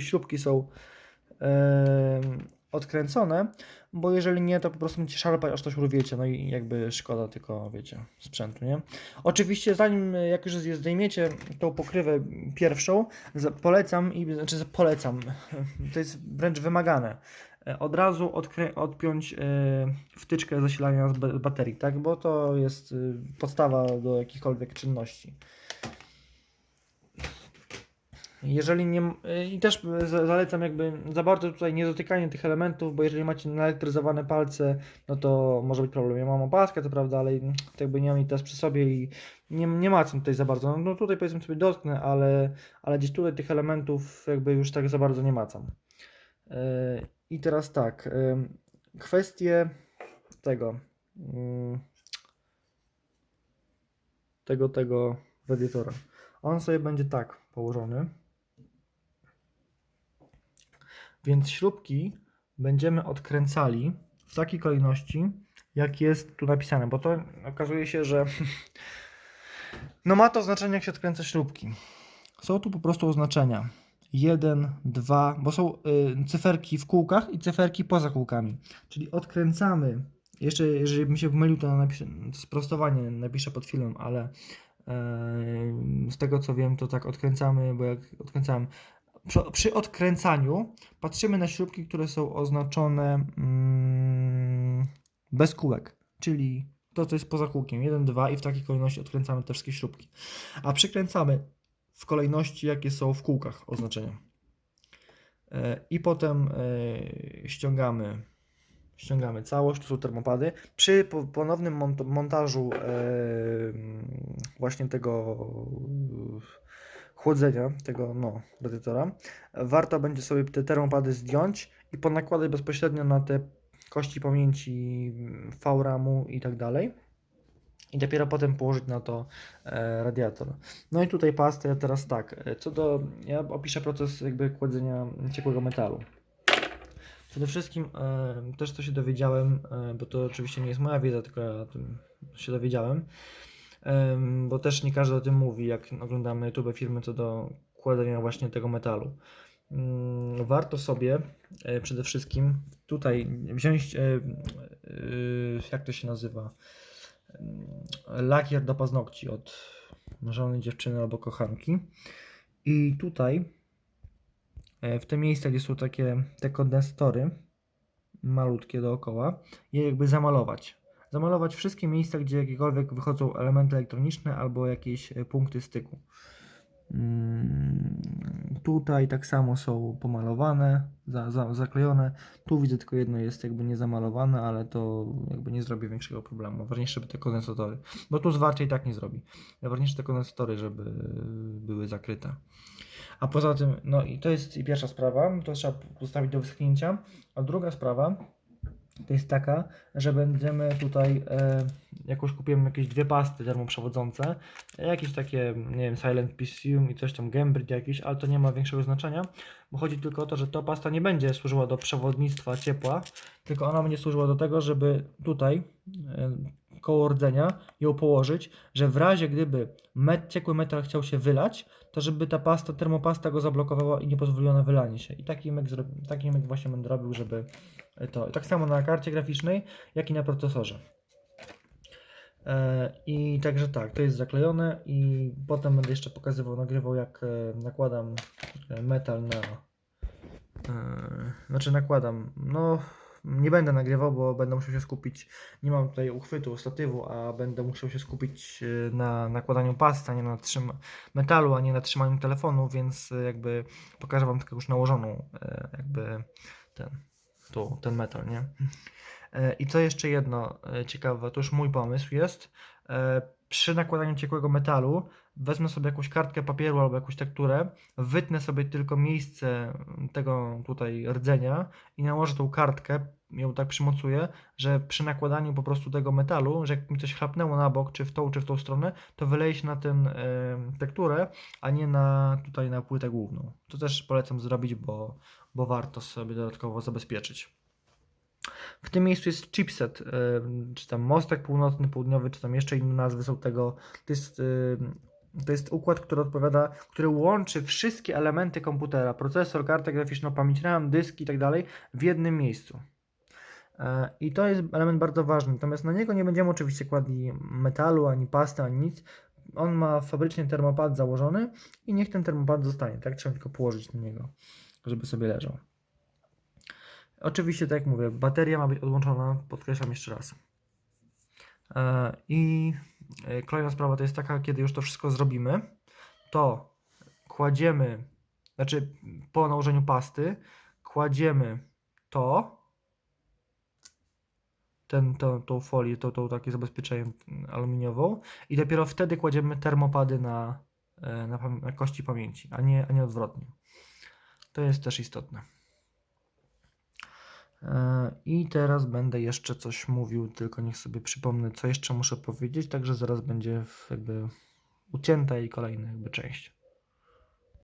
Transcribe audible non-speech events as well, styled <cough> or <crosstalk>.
śrubki są odkręcone, bo jeżeli nie, to po prostu będziecie szarpać, aż coś urwiecie, no i jakby szkoda tylko, wiecie, sprzętu, nie? Oczywiście zanim, jak już zdejmiecie tą pokrywę pierwszą, polecam, i znaczy polecam, <laughs> to jest wręcz wymagane, e, od razu odpiąć e, wtyczkę zasilania z ba- baterii, tak? Bo to jest e, podstawa do jakichkolwiek czynności. Jeżeli nie. y, I też za- zalecam jakby za bardzo tutaj nie dotykanie tych elementów, bo jeżeli macie naelektryzowane palce, no to może być problem. Ja mam opaskę, to prawda, ale mm, to jakby nie mam jej teraz przy sobie i nie, nie macam tutaj za bardzo. No, no tutaj powiedzmy sobie dotknę, ale, ale gdzieś tutaj tych elementów jakby już tak za bardzo nie macam. Yy, I teraz tak. yy, Kwestie tego. yy, Tego, tego radiatora. On sobie będzie tak położony. Więc śrubki będziemy odkręcali w takiej kolejności, jak jest tu napisane, bo to okazuje się, że <laughs> no ma to znaczenie, jak się odkręca śrubki. Są tu po prostu oznaczenia. 1, 2, bo są y, cyferki w kółkach i cyferki poza kółkami. Czyli odkręcamy, jeszcze jeżeli bym się pomylił, to napiszę, sprostowanie napiszę pod filmem, ale e, z tego co wiem, to tak odkręcamy, bo jak odkręcałem przy, odkręcaniu patrzymy na śrubki, które są oznaczone mm, bez kółek, czyli to, co jest poza kółkiem, 1, 2 i w takiej kolejności odkręcamy te wszystkie śrubki. A przykręcamy w kolejności, jakie są w kółkach oznaczenia. E, I potem e, ściągamy, ściągamy całość, to są termopady. Przy po- ponownym mont- montażu e, właśnie tego chłodzenia tego no, radiatora, warto będzie sobie te termopady zdjąć i ponakładać bezpośrednio na te kości pamięci VRAM-u i tak dalej. I dopiero potem położyć na to e, radiator. No i tutaj pastę, teraz tak. e, Co do. Ja opiszę proces jakby kładzenia ciekłego metalu. Przede wszystkim e, też co się dowiedziałem, e, bo to oczywiście nie jest moja wiedza, tylko ja tym się dowiedziałem. Bo też nie każdy o tym mówi, jak oglądamy YouTube firmy co do kładzenia właśnie tego metalu. Mm, Warto sobie e, przede wszystkim tutaj wziąć, e, e, jak to się nazywa, lakier do paznokci od żony, dziewczyny albo kochanki. I tutaj w te miejsca, gdzie są takie te kondensatory malutkie dookoła, je jakby zamalować zamalować wszystkie miejsca, gdzie jakiekolwiek wychodzą elementy elektroniczne albo jakieś e, punkty styku. Mm, Tutaj tak samo są pomalowane, za, za, zaklejone. Tu widzę tylko jedno jest jakby niezamalowane, ale to jakby nie zrobi większego problemu. Ważniejsze, żeby te kondensatory, bo tu zwarcie i tak nie zrobi. Ważniejsze te kondensatory, żeby były zakryte. A poza tym, no i to jest pierwsza sprawa, to trzeba ustawić do wyschnięcia. A druga sprawa to jest taka, że będziemy tutaj, e, jakoś kupiłem jakieś dwie pasty termoprzewodzące, jakieś takie, nie wiem, Silent Pisium i coś tam, Gembrid jakiś, ale to nie ma większego znaczenia, bo chodzi tylko o to, że ta pasta nie będzie służyła do przewodnictwa ciepła, tylko ona będzie służyła do tego, żeby tutaj, e, koło rdzenia, ją położyć, że w razie gdyby met, ciekły metal chciał się wylać, to żeby ta pasta, termopasta go zablokowała i nie pozwoliła na wylanie się. I taki myk, taki myk właśnie będę robił, żeby to. Tak samo na karcie graficznej, jak i na procesorze. E, I także tak, to jest zaklejone i potem będę jeszcze pokazywał, nagrywał jak e, nakładam e, metal na... e, Znaczy nakładam, no nie będę nagrywał, bo będę musiał się skupić, nie mam tutaj uchwytu, statywu, a będę musiał się skupić e, na nakładaniu pasty, a nie na trzyma metalu, a nie na trzymaniu telefonu, więc e, jakby pokażę Wam tylko już nałożoną e, jakby ten, tu, ten metal, nie? E, I co jeszcze jedno ciekawe, to już mój pomysł jest. E, Przy nakładaniu ciekłego metalu wezmę sobie jakąś kartkę papieru albo jakąś tekturę, wytnę sobie tylko miejsce tego tutaj rdzenia i nałożę tą kartkę, ją tak przymocuję, że przy nakładaniu po prostu tego metalu, że jak mi coś chlapnęło na bok, czy w tą, czy w tą stronę, to wyleje się na tę e, tekturę, a nie na tutaj na płytę główną. To też polecam zrobić, bo, bo warto sobie dodatkowo zabezpieczyć. W tym miejscu jest chipset, y, czy tam mostek północny, południowy, czy tam jeszcze inne nazwy są tego. To jest y, To jest układ, który odpowiada, który łączy wszystkie elementy komputera, procesor, kartę graficzną, pamięć RAM, dysk i tak dalej w jednym miejscu. E, I to jest element bardzo ważny. Natomiast na niego nie będziemy oczywiście kładli metalu, ani pasty, ani nic. On ma fabrycznie termopad założony i niech ten termopad zostanie. Tak trzeba tylko położyć na niego, żeby sobie leżał. Oczywiście, tak jak mówię, bateria ma być odłączona, podkreślam jeszcze raz. E, I kolejna sprawa to jest taka, kiedy już to wszystko zrobimy, to kładziemy, znaczy po nałożeniu pasty, kładziemy to, ten, to, tą folię, to, to takie zabezpieczenie aluminiową i dopiero wtedy kładziemy termopady na, e, na, na kości pamięci, a nie, a nie odwrotnie. To jest też istotne. E, I teraz będę jeszcze coś mówił, tylko niech sobie przypomnę, co jeszcze muszę powiedzieć, także zaraz będzie jakby ucięta i kolejna jakby część.